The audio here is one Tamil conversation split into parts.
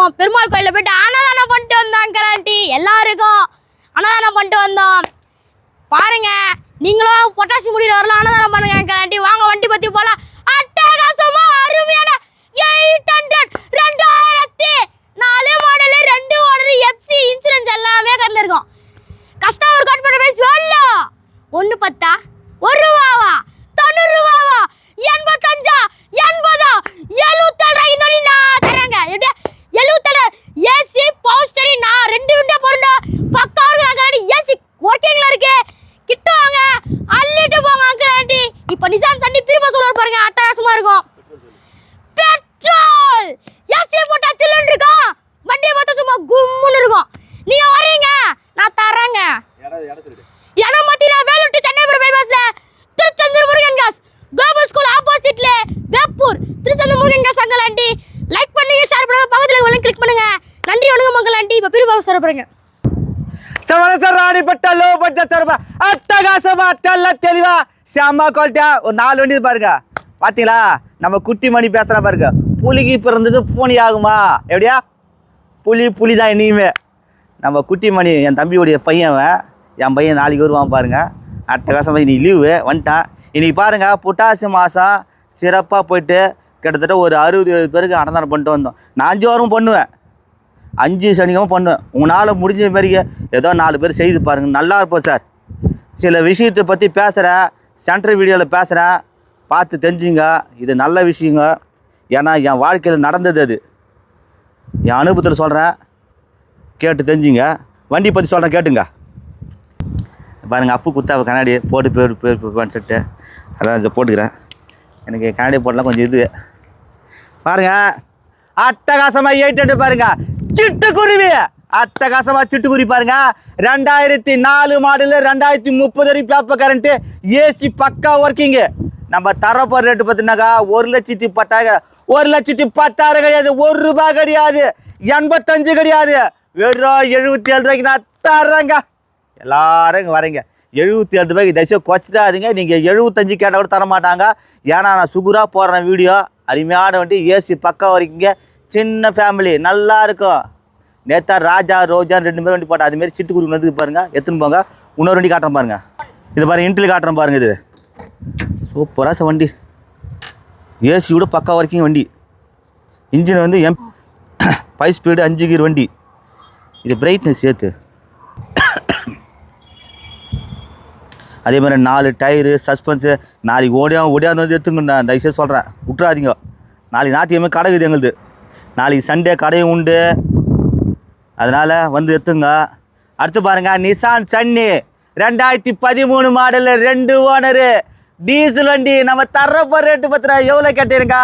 போவோம். பெருமாள் கோயிலில் போயிட்டு அன்னதானம் பண்ணிட்டு வந்தோம் கராண்டி எல்லாருக்கும் அன்னதானம் பண்ணிட்டு வந்தோம். பாருங்க நீங்களும் பொட்டாசி முடியல வரலாம் அன்னதானம் பண்ணுங்க அங்கிள் ஆண்டி வாங்க வண்டி பற்றி போகலாம் அட்டகாசமா அருமையான எயிட் ஹண்ட்ரட் ரெண்டாயிரத்தி நாலு மாடலு ரெண்டு ஓனர் எஃப்சி இன்சூரன்ஸ் எல்லாமே கட்டில் இருக்கும். கஸ்டமர் கட் பண்ண பேசி வரல ஒன்று பத்தா? ஒரு ரூபாவா? தொண்ணூறு ரூபாவா? எண்பத்தஞ்சா எண்பதா எழுபத்தேழு ரூபாய் இந்த வரையும் நான் தரேங்க எப்படி எழுபத்தேழு ஏசி பவுஸ்டரி நான் ரெண்டு விண்டோ போறேன்டா பக்கா இருக்கு அங்கே ஏசி ஒர்க்கிங்ல இருக்கு கிட்ட வாங்க அள்ளிட்டு போங்க அங்கிள் ஆண்டி இப்போ நிசான் தண்ணி திரும்ப சொல்லுவார் பாருங்க அட்டகாசமா இருக்கும் பெட்ரோல் ஏசி போட்டா சில்லுன்னு இருக்கும் வண்டியை பார்த்தா சும்மா கும்முன்னு இருக்கும் நீங்க வரீங்க நான் தரேங்க இடம் பார்த்தீங்கன்னா Vellore to Chennai பைபாஸ்ல Tiruchendur Murugan gas global school ஆப்போசிட்ல Veppur Tiruchendur Murugan gas uncle aunty like பண்ணுங்க ஷேர் பண்ணுங்க பக்கத்துல உள்ள கிளிக் பண்ணுங்க நன்றி வணக்கம் மங்கள் ஆண்டி இப்போ பிரிவு பாபு சார் பாருங்க சமரச ராணி பட்ட லோ பட்ஜெட் தருவா அட்டகாசமா தெல்ல தெளிவா. செம்ம குவாலிட்டியா ஒரு நாலு வண்டி பாருங்க. பார்த்தீங்களா நம்ம குட்டி மணி பேசுற பாருங்க. புலிக்கு பிறந்தது பூனி ஆகுமா? எப்படியா? புலி புலி தான் இனிமே நம்ம குட்டி மணி என் தம்பியுடைய பையன் அவன். என் பையன் நாளைக்கு வருவான் பாருங்க. அட்டகாசமாக இன்னைக்கு லீவு வந்துட்டான். இன்றைக்கி பாருங்க புட்டாசி மாதம் சிறப்பாக போயிட்டு கிட்டத்தட்ட ஒரு அறுபது எழுபது பேருக்கு அன்னதானம் பண்ணிட்டு வந்தோம். நான் அஞ்சு வாரம் பண்ணுவேன். அஞ்சு சனிக்கிழமை பண்ணுவேன் உங்களால் முடிஞ்ச மாதிரியே ஏதோ நாலு பேர் செய்து பாருங்கள் நல்லா இருப்போம் சார். சில விஷயத்தை பற்றி பேசுகிறேன் சென்ட்ரல் வீடியோவில் பேசுகிறேன் பார்த்து தெரிஞ்சுங்க. இது நல்ல விஷயங்க. ஏன்னா என் வாழ்க்கையில் நடந்தது அது. என் அனுபவத்தில் சொல்கிறேன் கேட்டு தெரிஞ்சுங்க. வண்டி பற்றி சொல்கிறேன் கேட்டுங்க. பாருங்கள் அப்பு குத்தாவை கண்ணாடி போட்டு பேர் பேர் போவான்னு சொல்லிட்டு அதான் இதை போட்டுக்கிறேன். எனக்கு கண்ணாடி போடலாம் கொஞ்சம் இது. பாருங்கள் அட்டகாசமாக எயிட் பாருங்கள் சிட்டுக்குருவி. அட்டகாசமா சிட்டுக்குருவி பாருங்க. ரெண்டாயிரத்தி நாலு மாடலு ரெண்டாயிரத்தி முப்பது வரைக்கும் பேப்பர் கரண்ட்டு ஏசி பக்கா ஒர்க்கிங்கு நம்ம தரப்போகிற ரேட்டு பார்த்தீங்கன்னாக்கா ஒரு லட்சத்தி பத்தாயிரம் ஒரு லட்சத்தி பத்தாயிரம் கிடையாது. ஒரு ரூபாய் கிடையாது. எண்பத்தஞ்சு கிடையாது. வெறும் எழுபத்தி ஏழு ரூபாய்க்கு நான் தரேங்க எல்லாரும் இங்கே வரீங்க. எழுபத்தி ஏழு ரூபாய்க்கு தயவுசெய்து குறைச்சிடாதீங்க நீங்கள் எழுபத்தஞ்சு கேட்டால் கூட தர மாட்டாங்க ஏன்னா நான் சுகுராக போடுறேன் வீடியோ. அருமையான வண்டி. ஏசி பக்கா வரைக்குங்க சின்ன ஃபேமிலி நல்லா இருக்கும். நேத்தா ராஜா ரோஜா ரெண்டு பேரும் வண்டி போட்டா அதுமாரி சிட்டுக்குருவி வந்து பாருங்க. எடுத்துன்னு போங்க. இன்னொரு வண்டி காட்டுறேன் பாருங்க. இது பாருங்க இன்டில் காட்டுறேன் பாருங்க இது. சூப்பராக சார் வண்டி. ஏசி கூட பக்கா வரைக்கும் வண்டி. இன்ஜின் வந்து எம் ஃபைவ் ஸ்பீடு அஞ்சு கீர் வண்டி. இது பிரைட்னஸ் சேர்த்து. அதே மாதிரி நாலு டயரு சஸ்பென்ஸு நாளைக்கு ஓடியா ஓடியாந்து வந்து எடுத்துங்க நான் தயவுசெய்து சொல்கிறேன் விட்றாதீங்க நாளைக்கு ஞாயிற்றுக்கிழமை கடை இருக்குது எங்களுது. நாளைக்கு சண்டே கடையும் உண்டு. அதனால் வந்து எடுத்துங்க அடுத்து பாருங்க நிசான் சன்னி ரெண்டாயிரத்தி பதிமூணு மாடலு ரெண்டு ஓனரு. டீசல் வண்டி நம்ம தர்றப்போ ரேட்டு பத்திர எவ்வளோ கேட்டீருங்க?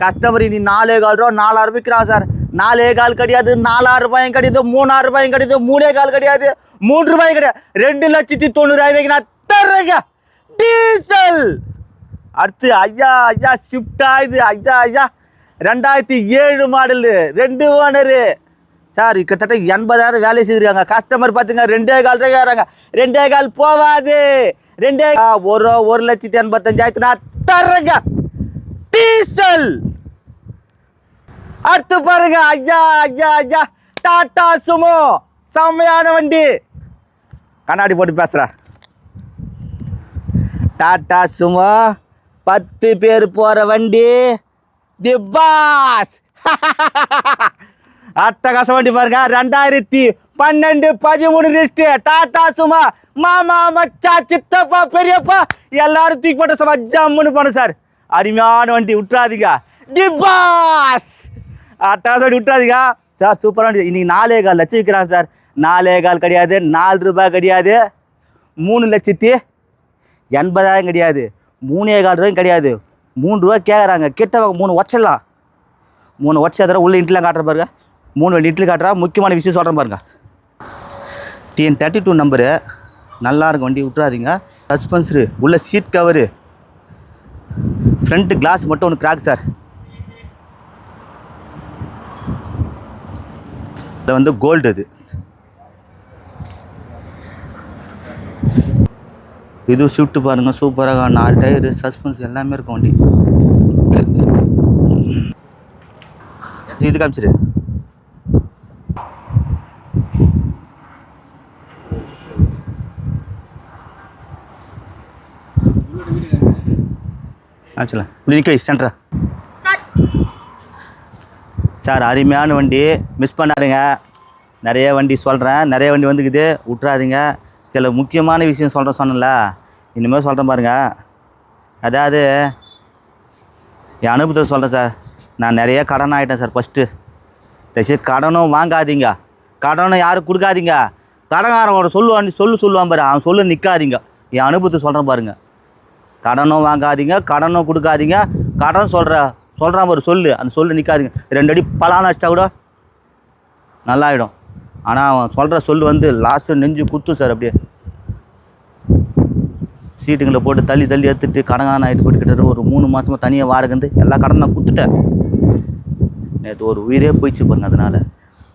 கஸ்டமர் நீ நாலே கால் ரூபா நாலாயிரம் விற்கிறான் சார். நாலே கால் கிடையாது நாலாயிரம் ரூபாயும் கிடையாது மூணாயிரம் ரூபாயும் கிடையாது மூணே கால் கிடையாது மூன்று ரூபாயும் கிடையாது. ரெண்டு லட்சத்தி தொண்ணூறாயிரம் நான் தர்றேங்க. டீசல்! அடுத்து ஐயா ஐயா ஷிஃப்ட் ஆகுது. ஐயா ஐயா. ரெண்டாயிரத்தி ஏழு மாடலு ரெண்டு ஓனரு சார் கிட்டத்தட்ட எண்பதாயிரம் வேலை செய்திருக்காங்க. கஸ்டமர் பார்த்துங்க ரெண்டே கால் கேட்குறாங்க ரெண்டே கால் போவாது. ரெண்டே ஒரு ஒரு லட்சத்தி எண்பத்தஞ்சாயிரத்து நான் தர்றேங்க. டீசல். அடுத்து பாருங்க. ஐயா ஐயா ஐயா. டாட்டா சுமோ. செம்மையான வண்டி. கண்ணாடி போட்டு பேசுகிறேன் டாட்டா சுமோ. பத்து பேர் போகிற வண்டி. தி பாஸ் அட்டகாச வண்டி பாருங்க. ரெண்டாயிரத்தி பன்னெண்டு பதிமூணு லிஸ்ட்டு டாடா சுமா மாமா மச்சா சித்தப்பா பெரியப்பா எல்லாரும் தூக்கி போட்ட சும்மா ஜம்முன்னு போனோம் சார். அருமையான வண்டி விட்டுறாதீங்க தி பாஸ் அட்டகாச வண்டி விட்டுறாதீங்க சார் சூப்பராக வண்டி. இன்றைக்கி நாலே கால் லட்சம் விற்கிறாங்க சார். நாலே கால் கிடையாது நாலு ரூபாய் கிடையாது. மூணு லட்சத்தி எண்பதாயிரம் கிடையாது. மூணே கால் ரூபாயும் கிடையாது. மூணு ரூபா கேட்குறாங்க கிட்டவங்க மூணு உடச்சிடலாம் மூணு உடச்சி தர உள்ள இன்ட்லாம் காட்டுற பாருங்க. மூணு வண்டி இட்லி காட்டுறா முக்கியமான விஷயம் சொல்கிறேன் பாருங்க. டிஎன் தேர்ட்டி டூ நம்பரு நல்லா இருக்கும் வண்டி விட்றாதீங்க சஸ்பென்சரு உள்ள சீட் கவரு ஃப்ரண்ட்டு கிளாஸ் மட்டும் ஒன்று கிராக் சார் இது வந்து கோல்டு அது இது ஷிஃப்ட் பாருங்கள் சூப்பராக நாலு டயரு சஸ்பென்ஸ் எல்லாமே இருக்கும் வண்டி. இது காமிச்சிரு. ஆச்சுல இப்படி சார் அருமையான வண்டி. மிஸ் பண்ணாருங்க நிறைய வண்டி சொல்கிறேன் நிறைய வண்டி வந்துக்குது. விட்றாதீங்க சில முக்கியமான விஷயம் சொல்கிறேன் சொன்னேன்ல. இனிமேல் சொல்கிறேன் பாருங்கள் அதாவது என் அனுபவத்தில் சொல்கிறேன் சார். நான் நிறைய கடன் ஆகிட்டேன் சார் ஃபஸ்ட்டு தயவுசெய்து கடனும் வாங்காதீங்க. கடனும் யாரும் கொடுக்காதீங்க. கடன்காரன் சொல்லுவான் சொல்லு சொல்லுவான் பாரு. அவன் சொல்லு நிற்காதீங்க என் அனுபவத்தை சொல்கிறேன் பாருங்கள் கடனும் வாங்காதீங்க கடனும் கொடுக்காதீங்க. கடன் சொல்கிற சொல்கிறான் பாரு சொல்லு. அந்த சொல்லு நிற்காதீங்க ரெண்டு அடி பலான வச்சிட்டா கூட நல்லாயிடும். ஆனால் அவன் சொல்கிற சொல்லு வந்து லாஸ்ட்டு நெஞ்சு குத்தும் சார் அப்படியே. சீட்டுங்களை போட்டு தள்ளி தள்ளி எடுத்துட்டு கடங்கான ஆகிட்டு போயிட்டு கிட்ட ஒரு மூணு மாதமாக தனியாக வாடகை வந்து எல்லா கடன் நான் கொடுத்துட்டேன் நேற்று ஒரு உயிரே போயிடுச்சு பாருங்க அதனால்.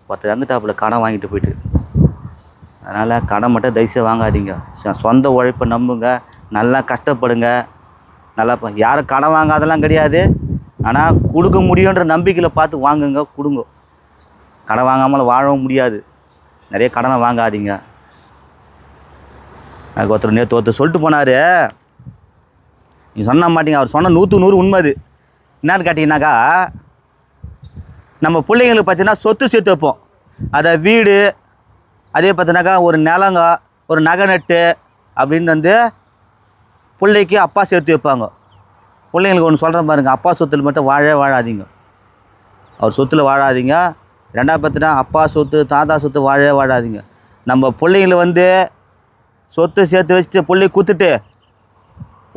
ஒருத்தர் இறந்துட்டாப்புல கடன் வாங்கிட்டு போயிட்டு. அதனால் கடன் மட்டும் தயவுசெய்து வாங்காதீங்க. சொந்த உழைப்பை நம்புங்க. நல்லா கஷ்டப்படுங்க. நல்லா யாரும் கடன் வாங்காதெல்லாம் கிடையாது. ஆனால் கொடுக்க முடியுன்ற நம்பிக்கையில் பார்த்து வாங்குங்க கொடுங்க. கடன் வாங்காமல் வாழவும் முடியாது. நிறைய கடனை வாங்காதீங்க. அதுக்கு ஒருத்தர் நேற்று ஒருத்தர் சொல்லிட்டு போனார். நீ சொன்ன மாட்டீங்க. அவர் சொன்ன நூற்று நூறு உண்மை அது. என்னன்னு கேட்டிங்கனாக்கா நம்ம பிள்ளைங்களுக்கு பார்த்தீங்கன்னா சொத்து சேர்த்து வைப்போம். அதை வீடு அதே பார்த்தினாக்கா ஒரு நிலங்க ஒரு நகை நட்டு அப்படின்னு வந்து பிள்ளைக்கு அப்பா சேர்த்து வைப்பாங்க. பிள்ளைங்களுக்கு ஒன்று சொல்கிறேன் பாருங்கள் அப்பா சொத்தில் மட்டும் வாழவே வாழாதீங்க. அவர் சொத்தில் வாழாதீங்க. ரெண்டாவது பார்த்தினா அப்பா சொத்து தாத்தா சொத்து வாழவே வாழாதீங்க. நம்ம பிள்ளைங்களை வந்து சொத்து சேர்த்து வச்சுட்டு பிள்ளை குத்துட்டு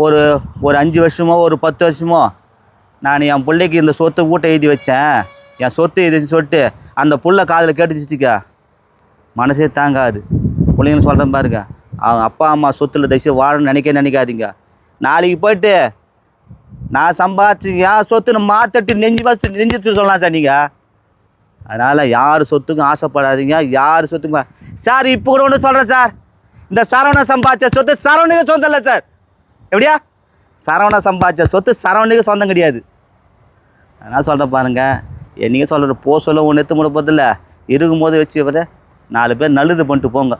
ஒரு ஒரு அஞ்சு வருஷமோ ஒரு பத்து வருஷமோ நான் என் பிள்ளைக்கு இந்த சொத்தை ஊட்ட எழுதி வச்சேன். என் சொத்து எழுதி சொல்லிட்டு அந்த புள்ள காதில் கேட்டுச்சுக்க மனசே தாங்காது. பிள்ளைங்களுக்கு சொல்கிறேன் பாருங்க. அவங்க அப்பா அம்மா சொத்துல தயவுசெய்து வாழணும்னு நினைக்க நினைக்காதீங்க. நாளைக்கு போயிட்டு நான் சம்பாதிச்சு என் சொத்துன்னு மாத்தட்டு நெஞ்சு வச்சு நெஞ்சு சொல்லலாம் சார் நீங்கள் அதனால் யார் சொத்துக்கும் ஆசைப்படாதீங்க யார் சொத்துக்கும் சார் இப்போ கூட ஒன்று சொல்கிறேன் சார். இந்த சரவண சம்பாதிச்ச சொத்து சரவணுக்கு சொந்தம் இல்லை சார். எப்படியா? சரவண சம்பாதிச்ச சொத்து சரவணுக்கு சொந்தம் கிடையாது. அதனால் சொல்கிறேன் பாருங்கள் என்னைக்கு சொல்கிற போ சொல்ல ஒன்று எடுத்து முடிப்பதில்ல இருக்கும்போது வச்சு இவர் நாலு பேர் நல்லது பண்ணிட்டு போங்க.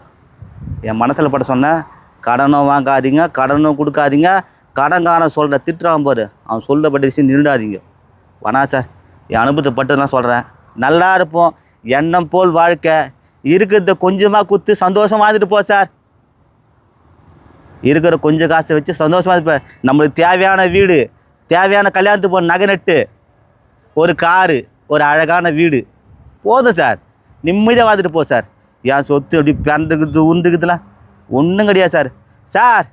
என் மனசில் பட சொன்னேன் கடனும் வாங்காதீங்க கடனும் கொடுக்காதீங்க. கடன்காரன் சொல்கிற திட்டுறான் பாரு. அவன் சொல்லப்பட்ட விஷயம் நிருடாதீங்க வேணா சார். என் அனுபவத்தை பட்டு நான் சொல்கிறேன் நல்லா இருப்போம். எண்ணம் போல் வாழ்க்கை. இருக்கிறத கொஞ்சமாக குத்து சந்தோஷமாக இருந்துட்டு போ சார். இருக்கிற கொஞ்சம் காசை வச்சு சந்தோஷமாக இருப்ப. நம்மளுக்கு தேவையான வீடு தேவையான கல்யாணத்துக்கு போன நகை நட்டு ஒரு காரு ஒரு அழகான வீடு. போதும் சார். நிம்மதியாக வாழ்ந்துட்டு போ சார். என் சொத்து அப்படி பிறந்துக்குது உருந்துக்குதுலாம் ஒன்றும் கிடையாது சார். சார்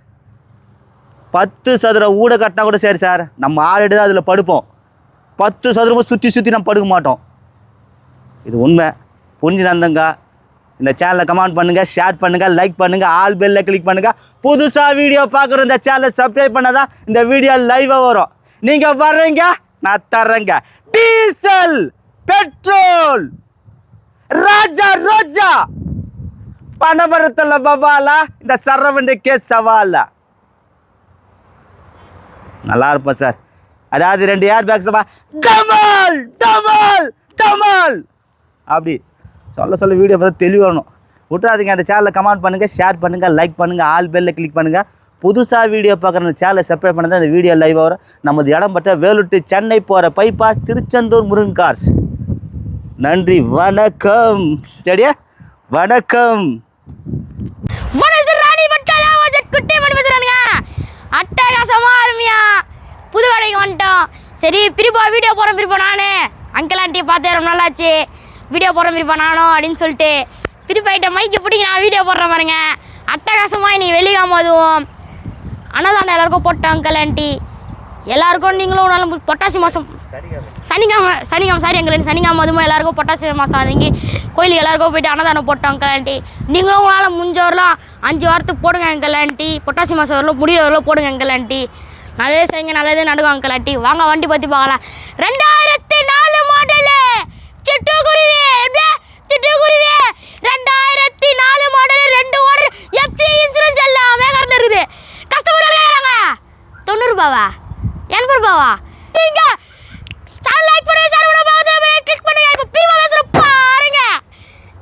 பத்து சதுர ஊட கட்டினா கூட சரி சார். நம்ம ஆறு எடுத்து அதில் படுப்போம். பத்து சதுரமும் சுற்றி சுற்றி நம்ம படுக்க மாட்டோம். இது உண்மை. புரிஞ்சு நந்தங்க இந்த சேனலை கமெண்ட் பண்ணுங்கள் ஷேர் பண்ணுங்கள் லைக் பண்ணுங்கள் ஆல் பெல்ல கிளிக் பண்ணுங்கள் புதுசாக வீடியோ பார்க்குற இந்த சேனலை சப்ஸ்கிரைப் பண்ணால் தான் இந்த வீடியோ லைவாக வரும். நீங்கள் வர்றீங்க நான் தர்றேங்க. டீசல் பெட்ரோல் ராஜா ரோஜா. பணபரத்தில் பபாலா இந்த சரவண்டிக்கே சவாலா. நல்லா இருப்பேன் சார். அதாவது ரெண்டு ஏர் பேக் சபா டமால் டமால் டமால். அப்படி. சொல்ல சொல்ல வீடியோ பார்த்து தெளிவு வரணும். விட்டுறாதீங்க அந்த சேனலை கமெண்ட் பண்ணுங்கள் ஷேர் பண்ணுங்கள் லைக் பண்ணுங்கள் ஆல் பெல்லில் கிளிக் பண்ணுங்கள் புதுசாக வீடியோ பார்க்குற அந்த சேனலை சப்ஸ்கிரைப் பண்ணி அந்த வீடியோ லைவ் வரும். நமது இடம் பட்ட வேலுட்டு சென்னை போகிற பைபாஸ் திருச்செந்தூர் முருகன் கார்ஸ் நன்றி வணக்கம். ரெடியா வணக்கம். வணக்கம் ராணி அருமையா. புது கடைக்கு வந்துட்டோம். சரி பிரிப்பா வீடியோ போகிறோம் பிரிப்பா நானே. அங்கிள் ஆண்டியை பார்த்து ரொம்ப நல்லாச்சு வீடியோ போடுற மாதிரி நானும் அப்படின்னு சொல்லிட்டு பிரிப்பாயிட்ட மைக்கு பிடிக்க நான் வீடியோ போடுறேன் பாருங்க. அட்டகாசமாக நீ வெளியாம அதுவும். அன்னதானம் எல்லாருக்கும் போட்டோம் அங்கிள் ஆண்டி எல்லாருக்கும் நீங்களும் நல்ல பொட்டாசி மாதம் சனிக்கிழமை சனிக்கிழமை சாரி எங்களுக்கு சனிக்கிழமை அதுவும் எல்லாருக்கும் பொட்டாசி மாதம் அதுங்கி கோயிலுக்கு எல்லாருக்கும் போயிட்டு அன்னதானம் போட்டோம் அங்கிள் ஆண்டி நீங்களும் உங்களால் முடிஞ்ச வரலாம் அஞ்சு வாரத்துக்கு போடுங்க அங்கிள் ஆண்டி பொட்டாசி மாதம் வரலாம் முடிகிற வரலாம் போடுங்க அங்கிள் ஆண்டி நல்லதே செய்யுங்க நல்லதே நடக்கும் அங்கிள் ஆண்டி வாங்க வண்டி பற்றி பார்க்கலாம். ரெண்டாயிரத்தி